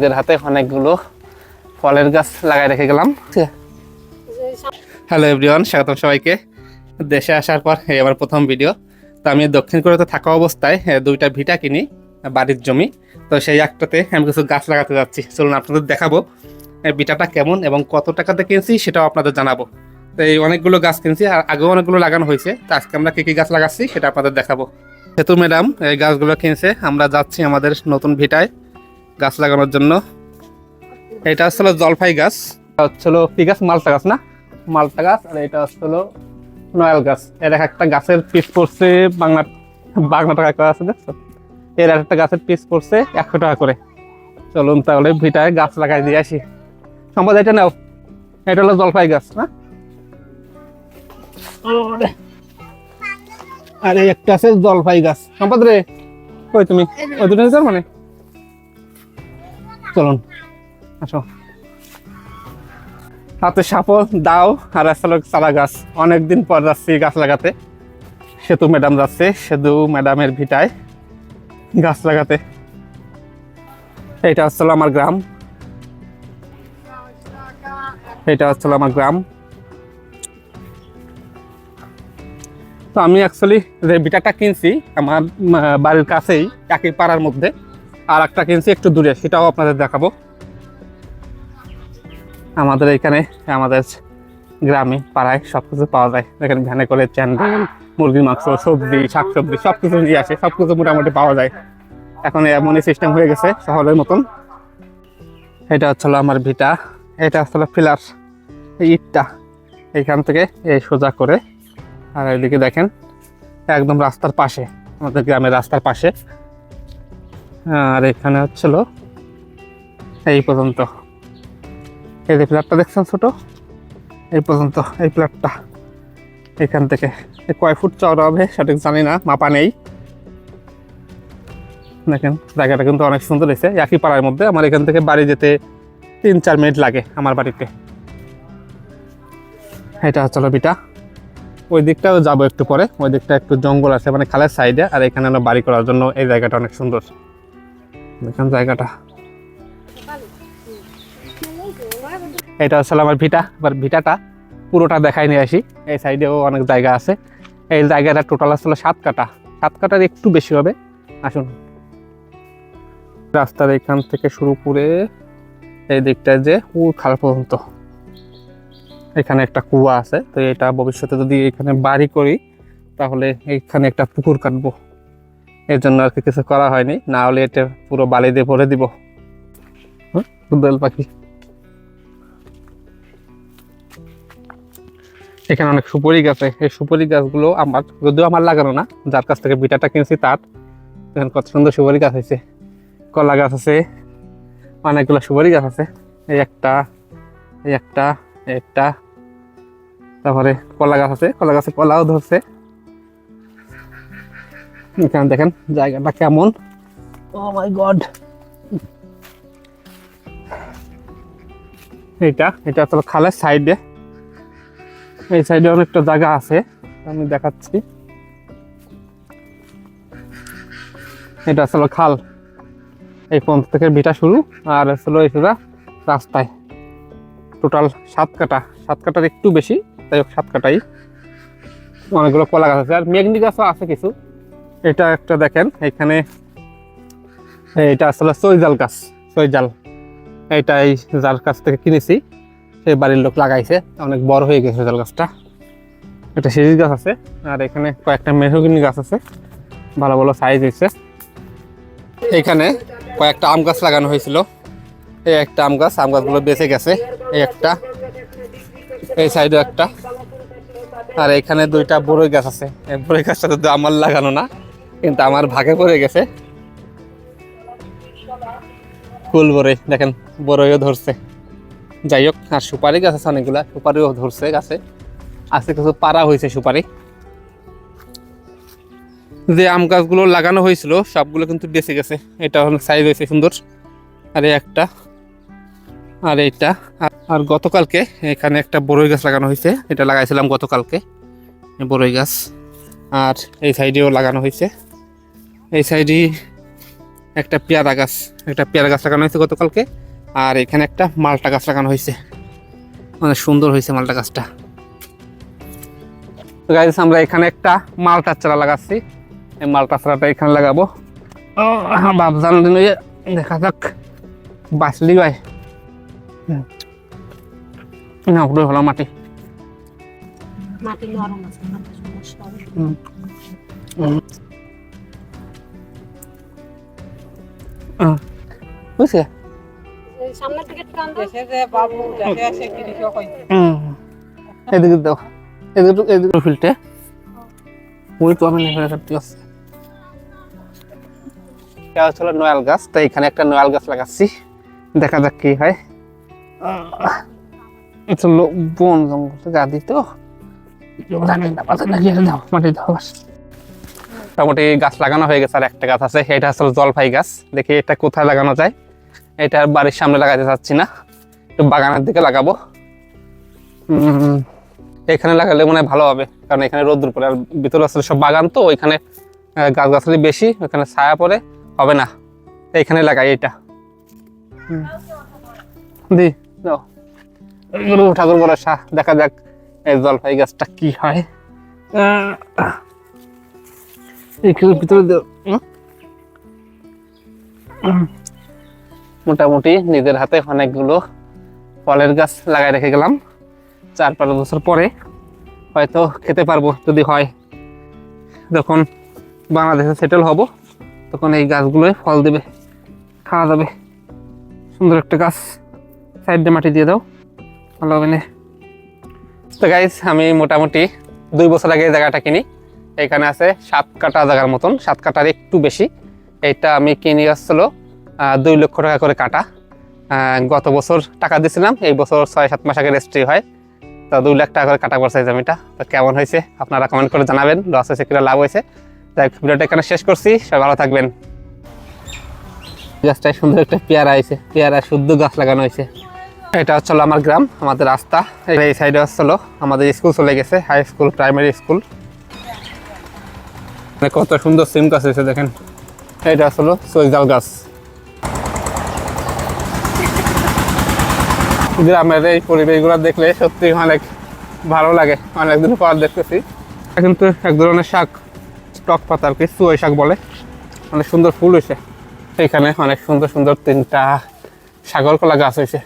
এদের হাতে অনেকগুলো ফলের গাছ লাগাই রেখে গেলাম। হ্যালো এভরিওয়ান স্বাগতম সবাইকে। দেশে আসার পর এই আমার প্রথম ভিডিও তো আমি দক্ষিণ কোরিয়াতে থাকা অবস্থায় দুইটা ভিটা কিনি, বাড়ির জমি। তো সেই একটাতে আমি কিছু গাছ লাগাতে যাচ্ছি। চলুন আপনাদের দেখাবো ভিটাটা কেমন এবং কত টাকাতে কিনছি সেটাও আপনাদের জানাব। তো এই অনেকগুলো গাছ কিনছি, আর আগেও অনেকগুলো লাগানো হয়েছে। তো আজকে আমরা কী কী গাছ লাগাচ্ছি সেটা আপনাদের দেখাবো। সেতু ম্যাডাম, এই গাছগুলো কিনছে। আমরা যাচ্ছি আমাদের নতুন ভিটায়। গাছ লাগানোর জন্য। এটা হচ্ছিল জলফাই গাছ। হচ্ছিল কি গাছ? মালটা গাছ না? মালটা গাছ আর এটা হচ্ছিল নয়াল গাছ। এর এক একটা গাছের পিস পড়ছে বাংলা বাংলা টাকা করে আছে, দেখছ? এর একটা গাছের পিস পড়ছে একশো টাকা করে। চলুন তাহলে ভিটায় গাছ লাগাই দিয়ে আসি। সম্পদ এটা নাও। এটা হলো জলপাই গাছ, না? আর একটা আছে জলপাই গাছ। সম্পদ রে, কই তুমি? ওই দুটো মানে চলুন, আসো। হাতে সাপল, দাও, আর আসলে চারা গাছ। অনেকদিন পর যাচ্ছি গাছ লাগাতে। সেতু ম্যাডাম যাচ্ছে, সেতু ম্যাডামের ভিটায় গাছ লাগাতে। এটা হচ্ছিল আমার গ্রাম। এটা হচ্ছিল আমার গ্রাম। তো আমি অ্যাকচুয়ালি যে বিটাটা কিনছি, আমার বাড়ির কাছেই একই পাড়ার মধ্যে। আর একটা কিনছি, একটু দূরে, সেটাও আপনাদের দেখাবো। আমাদের এখানে, আমাদের গ্রামে, পাড়ায় সব কিছু পাওয়া যায়। এখানে ভ্যানে করে চ্যান্ডেল মুরগির মাংস, সবজি, শাকসবজি সব কিছু নিয়ে আসে সব কিছু মোটামুটি পাওয়া যায়। এখন এমনই সিস্টেম হয়ে গেছে শহরের মতন। এটা হচ্ছিল আমার ভিটা, এটা হচ্ছিল ফিলার ইটটা। এইখান থেকে এই সোজা করে, আর এদিকে দেখেন, একদম রাস্তার পাশে, আমাদের গ্রামের রাস্তার পাশে। আর এখানে হচ্ছিল এই পর্যন্ত। এই যে প্লাটটা দেখছেন ছোট? এই পর্যন্ত, এই প্লাটটা এখান থেকে। কয় ফুট চওড়া হবে সঠিক জানি না, মাপা নেই। দেখেন, জায়গাটা কিন্তু অনেক সুন্দর হয়েছে। একই পাড়ার মধ্যে আমার এখান থেকে বাড়ি যেতে তিন চার মিনিট লাগে আমার বাড়িতে। এটা হচ্ছে বিটা। ওই দিকটাও যাব একটু পরে। ওই দিকটা একটু জঙ্গল আছে মানে খালের সাইডে আর এখানে আমরা বাড়ি করার জন্য এই জায়গাটা অনেক সুন্দর। দেখেন জায়গাটা। এটা আসলে আমার ভিটা, এবার ভিটাটা পুরোটা দেখাই নিয়ে আসি। এই সাইডেও অনেক জায়গা আছে। এই জায়গাটা টোটাল আসলে সাত কাটা সাত কাটার একটু বেশি হবে। আসুন। রাস্তার এখান থেকে শুরু করে এই দিকটা যে ও খাল পর্যন্ত। এখানে একটা কুয়া আছে। তো এটা ভবিষ্যতে যদি এখানে বাড়ি করি, তাহলে এখানে একটা পুকুর কাটবো। এর জন্য আর কি কিছু করা হয়নি। না হলে এটা পুরো বালি দিয়ে ভরে দিব। দোয়েল পাখি। এখানে অনেক সুপারি গাছ আছে। এই সুপারি গাছগুলো আমার, যদিও আমার লাগানো না, যার কাছ থেকে বিটাটা কিনছি তার। এখানে কত সুন্দর সুপারি গাছ আছে কলা গাছ আছে। অনেকগুলো সুপারি গাছ আছে। এই একটা এই একটা একটা। তারপরে কলা গাছ আছে। কলা গাছে কলাও ধরছে। এখানে দেখেন জায়গাটা কেমন? ও মাই গড এইটা এটা তো খালের সাইডে। এই সাইডে অনেকটা জায়গা আছে আমি দেখাচ্ছি। এটা আসলে খাল। এই পর্যন্ত থেকে ভিটা শুরু আর আসলে এই সোজা রাস্তায়। টোটাল সাত কাটা সাত কাটার একটু বেশি তাই হোক সাত কাটাই। অনেকগুলো কলা গাছ আছে। আর মেঘনি গাছও আছে কিছু। এটা একটা দেখেন, এখানে এটা আসলে সৈজাল গাছ, সইজাল। এই যার কাছ থেকে কিনেছি, সেই বাড়ির লোক লাগাইছে। অনেক বড় হয়ে গেছে সইজাল গাছটা। একটা সিরিজ গাছ আছে, আর এখানে কয়েকটা মেহগিনি গাছ আছে। ভালো ভালো সাইজ হয়েছে। এখানে কয়েকটা আম গাছ লাগানো হয়েছিল। এই একটা আম গাছ, আম গাছগুলো বেঁচে গেছে। এই একটা, এই সাইডে একটা। আর এখানে দুইটা বড়ই গাছ আছে। বড়ই গাছটা তো আমার লাগানো না, কিন্তু আমার ভাগে পড়ে গেছে। ফুল বড়ই দেখেন, বড়ইও ধরছে। যাই হোক, আর সুপারি গাছ আছে অনেকগুলা, সুপারিও ধরছে গাছে। আছে কিছু পাড়া হয়েছে সুপারি। যে আম গাছগুলো লাগানো হয়েছিল, সবগুলো কিন্তু বেঁচে গেছে। এটা অনেক সাইজ হয়েছে সুন্দর। আর একটা আর এইটা। আর- গতকালকে এখানে একটা বড়ই গাছ লাগানো হয়েছে। এটা লাগাইছিলাম গতকালকে বড়ই গাছ। আর এই সাইডেও লাগানো হয়েছে। এই সাইডে একটা পেয়ারা গাছ, একটা পেয়ারা গাছ লাগানো হয়েছে গতকালকে। আর এখানে একটা মালটা গাছ লাগানো হয়েছে। মানে সুন্দর হয়েছে মালটা গাছটা। গাইজ আমরা এখানে একটা মালটার চারা লাগাচ্ছি। এই মালটা চারাটা এখানে লাগাবো। ভাবজান দিন দেখা যাক। বাঁচলি ভাই। না উঠে হলো মাটি মাটি নরম আছে মাটি সমস্যা হবে না। হুম। হুম। হুম। বুঝছে সামনের দিকে টান দাও। বাবু দেখে আসে কৃষক হয় হুম। এদিকে দাও এদিকে তো- এদিকে ফিল্টে ওই তো আমি নেমে করতে আছে এটা হলো নয়াল গাছ তাই এখানে একটা নয়াল গাছ লাগাচ্ছি দেখা যাক কি হয় এটা হলো বন জঙ্গল গা দিত মোটামুটি গাছ লাগানো হয়ে গেছে আর একটা গাছ আছে, এটা আসলে জলপাই গাছ। দেখি এটা কোথায় লাগানো যায়। এটা বাড়ির সামনে লাগাতে চাচ্ছি না, একটু বাগানের দিকে লাগাবো। এখানে লাগালে মনে ভালো হবে, কারণ এখানে রোদ্দুর পড়ে। আর ভিতরে আসলে সব বাগান তো, ওইখানে গাছ গাছালি বেশি ওখানে ছায়া পড়ে, হবে না। এখানে লাগাই এটা। দি গুরু ঠাকুর ভরসা, দেখা যাক এই জলপাই গাছটা কি হয়। ভিতরে। মোটামুটি নিজের হাতে অনেকগুলো ফলের গাছ লাগাই রেখে গেলাম। চার পাঁচ বছর পরে হয়তো খেতে পারব যদি হয়। যখন বাংলাদেশে সেটেল হব, তখন এই গাছগুলোই ফল দেবে, খাওয়া যাবে। সুন্দর একটা গাছ। সাইডে মাটি দিয়ে দাও। ভালো হবে তো গাইজ আমি মোটামুটি দুই বছর আগে জায়গাটা কিনি। এখানে আছে সাত কাটা জায়গার মতন, সাত কাটার একটু বেশি। এইটা আমি কিনে আসছিল দুই লক্ষ টাকা করে কাটা গত বছর টাকা দিয়েছিলাম, এই বছর ছয় সাত মাস আগে রেজিস্ট্রি হয়। তো দুই লাখ টাকা করে কাটা পড়ছে জমিটা তো কেমন হয়েছে আপনারা কমেন্ট করে জানাবেন। লস হয়েছে কিনা, লাভ হয়েছে। তাই ভিডিওটা এখানে শেষ করছি। সবাই ভালো থাকবেন। গাছটায় সুন্দর একটা পেয়ারা হয়েছে পেয়ারা শুদ্ধ গাছ লাগানো হয়েছে। এটা হচ্ছে আমার গ্রাম, আমাদের রাস্তা। এই সাইডে হচ্ছে আমাদের স্কুল চলে গেছে হাই স্কুল প্রাইমারি স্কুল কত সুন্দর সিম গাছ হয়েছে দেখেন। এটা হচ্ছে সৈজাল গাছ। গ্রামের এই পরিবেশগুলো দেখলে সত্যি অনেক ভালো লাগে। অনেক অনেকদিন পর দেখতেছি। কিন্তু এক ধরনের শাক, টক পাতা আর কি চুয়াই শাক বলে। অনেক সুন্দর ফুল হয়েছে। এখানে অনেক সুন্দর সুন্দর তিনটা সাগর কলা গাছ হয়েছে।